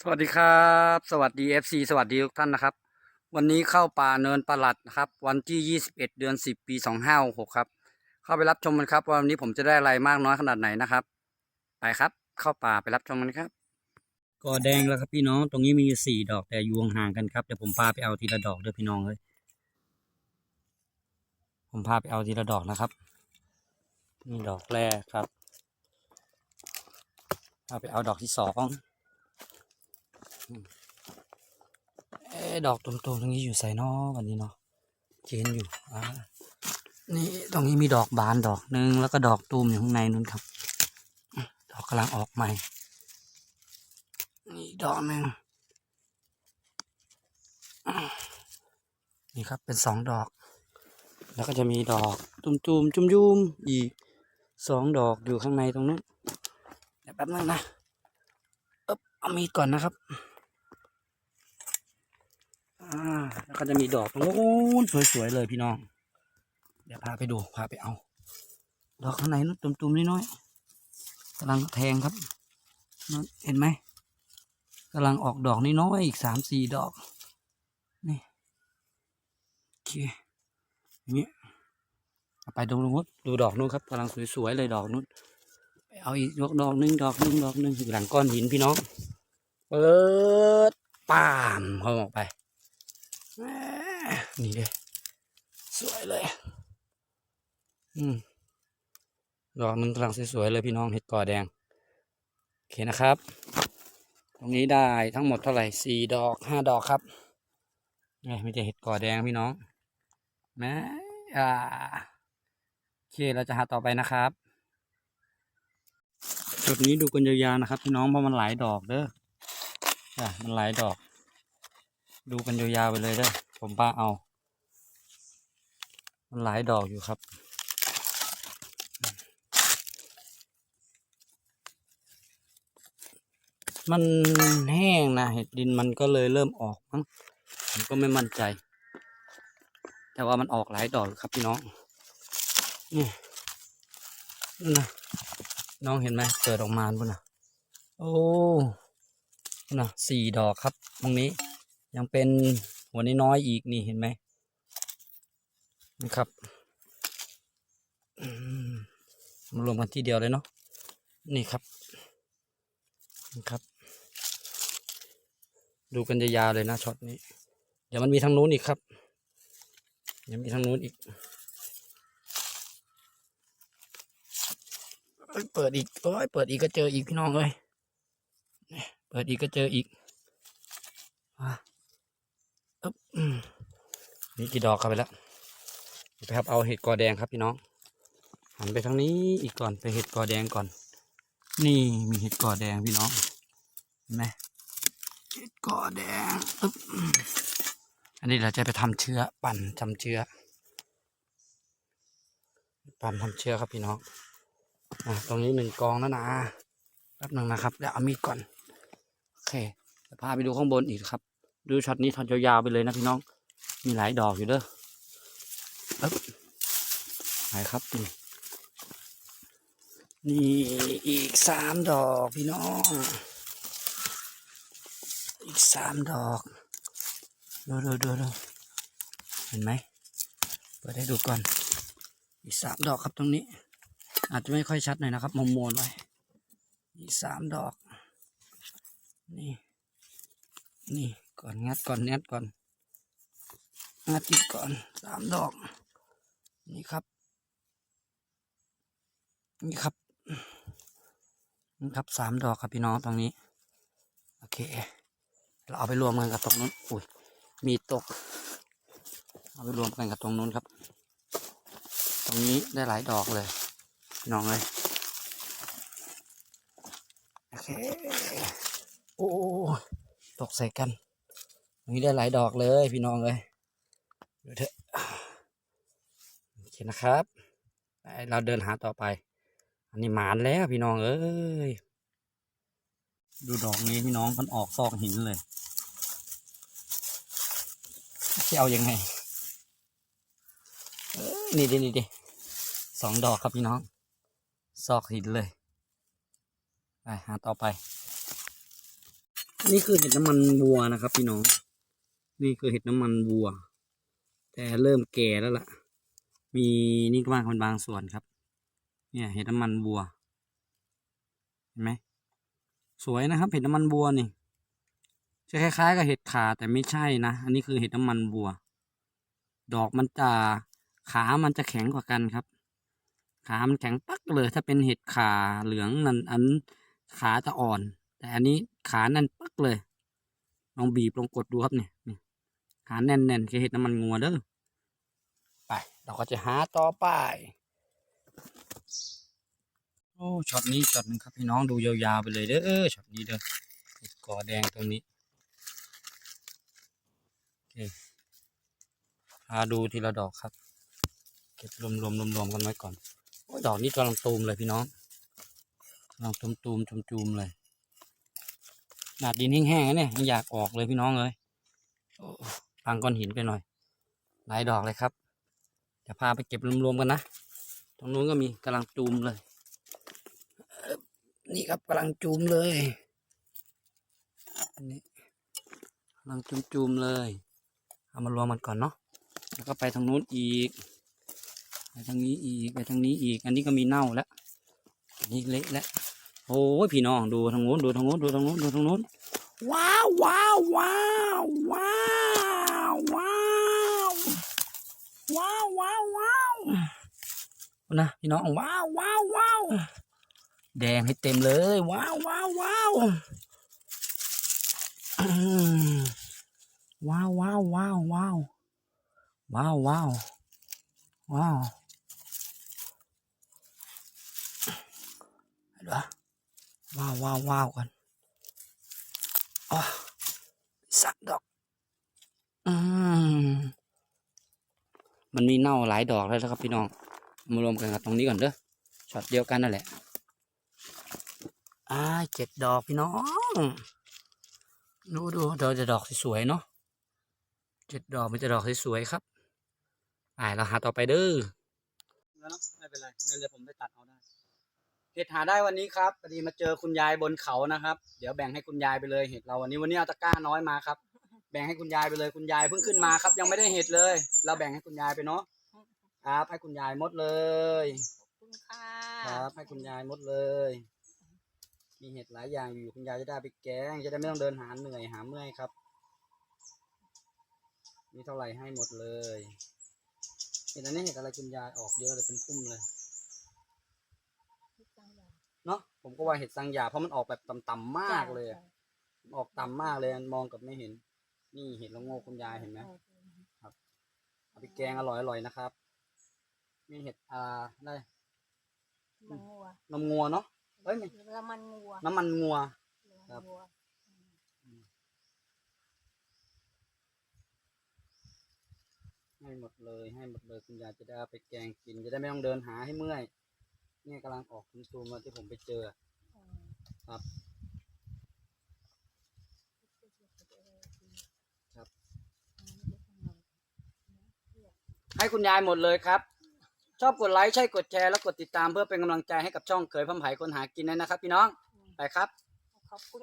สวัสดีครับ สวัสดี FC สวัสดีทุกท่านนะครับ วันนี้เข้าป่าเนินประหลัดนะครับ วันที่ 21 เดือน 10 ปี 2566 ครับ เข้าไปรับชมกันครับว่าวันนี้ผมจะได้อะไรมากน้อยขนาดไหนนะครับ ไปครับ เข้าป่าไปรับชมกันครับกอแดงแล้วครับพี่น้องตรงนี้มีสี่ดอกแต่ยู่ห่างกันครับเดี๋ยวผมพาไปเอาทีละดอกเด้อพี่น้องเลยผมพาไปเอาทีละดอกนะครับนี่ดอกแรกครับพาไปเอาดอกที่สอง เอดอกตุ่มๆตรงนี้อยู่ใส่นอวันนี้เนาะเจนอยู่อ่านี่ตรงนี้มีดอกบานดอกหนึ่งแล้วก็ดอกตูมอยู่ข้างในนู้นครับ ดอกกำลังออกใหม่นี่ดอกหนึ่งนี่ครับเป็นสองดอก แล้วก็จะมีดอกตุ่มๆจุ่มๆอีกสองดอกอยู่ข้างในตรงนู้นเดี๋ยวแป๊บนึงนะเอ๊บเอามีดก่อนนะครับ อ่า แล้วก็จะมีดอกตรงนู้นสวยๆเลยพี่น้อง เดี๋ยวพาไปดูพาไปเอา ดอกข้างในนู้นตุ่มๆน้อยๆกำลังแทงครับนั่นเห็นไหมกำลังออกดอกน้อยๆอีกสามสี่ดอก นี่โอเคอย่างนี้ไปตรงนู้นดูดอกนู้นครับกำลังสวยๆเลยดอกนู้นไปเอาอีกดอกดอกนึงดอกนึงดอกนึงอยู่หลังก้อนหินพี่น้อง เปิดป่ามเขาออกไป นี่เลยสวยเลย อืมดอกหนึ่งกำลังสวยๆเลยพี่น้องเห็ดกอแดง โอเคนะครับ ตรงนี้ได้ทั้งหมดเท่าไหร่สี่ดอกห้าดอกครับนี่ไม่ใช่เห็ดกอแดงพี่น้องแม่อ่าโอเคเราจะหาต่อไปนะครับจุดนี้ดูกันยาวๆนะครับ พี่น้องเพราะมันหลายดอกเด้อจ้ะมันหลายดอก ดูกันยาวๆไปเลยเด้อผมป้าเอา มันหลายดอกอยู่ครับ มันแห้งนะเห็ดดินมันก็เลยเริ่มออกมั้งผมก็ไม่มั่นใจ แต่ว่ามันออกหลายดอกครับพี่น้องนี่นั่นนะน้องเห็นไหมเกิดออกมาพุ่นนะโอ้นั่นะสี่ดอกครับตรงนี้ ยังเป็นหัวน้อยๆอีกนี่เห็นไหมนะครับมารวมกันที่เดียวเลยเนาะนี่ครับนี่ครับ ดูกันยาวๆเลยนะช็อตนี้ เดี๋ยวมันมีทางนู้นอีกครับเดี๋ยวมีทางนู้นอีกเปิดอีกโอ้ยเปิดอีกก็เจออีกพี่น้องเลยเปิดอีกก็เจออีกอะ นี่กี่ดอกเข้าไปแล้วไปครับเอาเห็ดกอแดงครับพี่น้องหันไปทางนี้อีกก่อนไปเห็ดกอแดงก่อน นี่มีเห็ดกอแดงพี่น้องเห็นไหมเห็ดกอแดงอึ๊บอันนี้เราจะไปทำเชื้อปั่นทำเชื้อ ปั่นทำเชื้อครับพี่น้องอะตรงนี้หนึ่งกองแล้วนะแป๊บหนึ่งนะครับเดี๋ยวเอามีดก่อนโอเคเดี๋ยวพาไปดูข้างบนอีกครับ ดูช็อตนี้ทอนยาวๆไปเลยนะพี่น้อง มีหลายดอกอยู่เด้อปึ๊บไหนครับนี่นี่อีกสามดอกพี่น้อง อีกสามดอก ดูดูดูดูเห็นไหมเปิดให้ดูก่อน อีกสามดอกครับตรงนี้ อาจจะไม่ค่อยชัดหน่อยนะครับมมมนไว้อีกสามดอก นี่ นี่ ก่อนงัดก่อนงัดก่อนงัดอีกก่อนสามดอก นี่ครับ นี่ครับนี่ครับสามดอกครับพี่น้องตรงนี้ โอเค เราเอาไปรวมกันกับตรงนู้นอุ้ยมีตก เอาไปรวมกันกับตรงนู้นครับ ตรงนี้ได้หลายดอกเลยพี่น้องเลยโอเคโอ้ตกใส่กัน ตรงนี้ได้หลายดอกเลยพี่น้องเลยดูเถอะโอเคนะครับไปเราเดินหาต่อไป อันนี้หมานแล้วพี่น้องเอ้ย ดูดอกนี้พี่น้องมันออกซอกหินเลยจะเอายังไงนี่ดินี่ดิสองดอกครับพี่น้อง ซอกหินเลย ไปหาต่อไป นี่คือเห็ดน้ำมันวัวนะครับพี่น้อง นี่คือเห็ดน้ำมันวัว แต่เริ่มแก่แล้วล่ะ มีนี่ก็บางคนบางส่วนครับ เนี่ยเห็ดน้ำมันวัว เห็นไหมสวยนะครับ เห็ดน้ำมันวัวนี่จะคล้ายๆกับเห็ดขาแต่ไม่ใช่นะ อันนี้คือเห็ดน้ำมันวัว ดอกมันจะขามันจะแข็งกว่ากันครับ ขามันแข็งปักเลยถ้าเป็นเห็ดขาเหลืองนั่นอันขาจะอ่อน แต่อันนี้ขาแน่นปักเลยลองบีบลองกดดูครับเนี่ย นี่ขาแน่นๆคือเห็ดน้ำมันงัวเด้อไป เราก็จะหาต่อไป โอ้ช็อตนี้ช็อตหนึงครับพี่น้องดูยาวๆไปเลยเด้อช็อตนี้เด้อเห็ดกอแดงตรงนี้โอเคพาดูทีละดอกครับ เก็บรวมๆรวมๆกันไว้ก่อนโอ้ดอกนี้กำลังตูมเลยพี่น้องกำลังตูมตูมๆจุมๆเลยหนาดดินแห้งๆนะเนี่ยอยากออกเลยพี่น้องเลย โอ้พังก้อนหินไปหน่อย หลายดอกเลยครับจะพาไปเก็บรวมๆกันนะตรงนู้นก็มีกำลังจูมเลย นี่ครับกำลังจูมเลยนี่กำลังจูมจูมๆเลย เอามารวมมันก่อนเนาะแล้วก็ไปทางนู้นอีก ไปทางนี้อีกไปทางนี้อีก อันนี้ก็มีเน่าแล้วอันนี้เละแล้วโอ้ยพี่น้องดูทางโน้นดูทางโน้นดูทางโน้นดูทางโน้นว้าวว้าวว้าวว้าวว้าวว้าวว้าวว้าว นะพี่น้องว้าวว้าวว้าวแดงให้เต็มเลย ว้าวว้าวว้าวอืมว้าวว้าวว้าวว้าวว้าวว้าวว้าวเดี๋ยวว้าวว้าวว้าวกันอ๋อสักดอก อืมมันมีเน่าหลายดอกแล้วนะครับพี่น้องเอา มารวมกันกับตรงนี้ก่อนเด้อช็อตเดียวกันนั่นแหละอ่าเจ็ดดอกพี่น้อง ดูดูเดี๋ยวจะดอกสวยๆเนาะเจ็ดดอกมันจะดอกสวยๆครับอ่าเราหาต่อไปเด้อแล้วเนาะไม่เป็นไรงั้นเดี๋ยวผมไปตัดเอาได้เห็ดหาได้วันนี้ครับพอดีมาเจอคุณยายบนเขานะครับ เดี๋ยวแบ่งให้คุณยายไปเลยเห็ดเราวันนี้วันนี้เอาตะกร้าน้อยมาครับ แบ่งให้คุณยายไปเลยคุณยายเพิ่งขึ้นมาครับ ยังไม่ได้เห็ดเลย เราแบ่งให้คุณยายไปเนาะ ครับ ให้คุณยายหมดเลย ขอบคุณค่ะครับ ให้คุณยายหมดเลย มีเห็ดหลายอย่างอยู่คุณยายจะได้เอาไปแกง จะได้ไม่ต้องเดินหาเหนื่อยหาเมื่อยครับ มีเท่าไหร่ให้หมดเลยเห็ดอันนี้เห็ดอะไรคุณยายออกเยอะเลยเป็นพุ่มเลยเนาะผมก็ว่าเห็ดสังหยาเพราะมันออกแบบต่ำๆมากเลยอะออกต่ำมากเลยมองกับไม่เห็น นี่เห็ดละโงกคุณยายเห็นไหมเอาไปแกงอร่อยๆนะครับ นี่เห็ดอ่าได้มันงัวนมงัวเนาะเอ้ยไม่แล้วมันงัวน้ำมันงัวครับงัวให้หมดเลยให้หมดเลยคุณยายจะได้เอาไปแกงกินจะได้ไม่ต้องเดินหาให้เมื่อยเนี่ยกำลังออกซูมๆมาที่ผมไปเจออืมครับ ครับ ให้คุณยายหมดเลยครับ ชอบกดไลค์ใช่กดแชร์แล้วกดติดตามเพื่อเป็นกำลังใจให้กับช่องเขยพัมไผ่คนหากินด้วยนะครับ พี่น้องไปครับ ขอบคุณ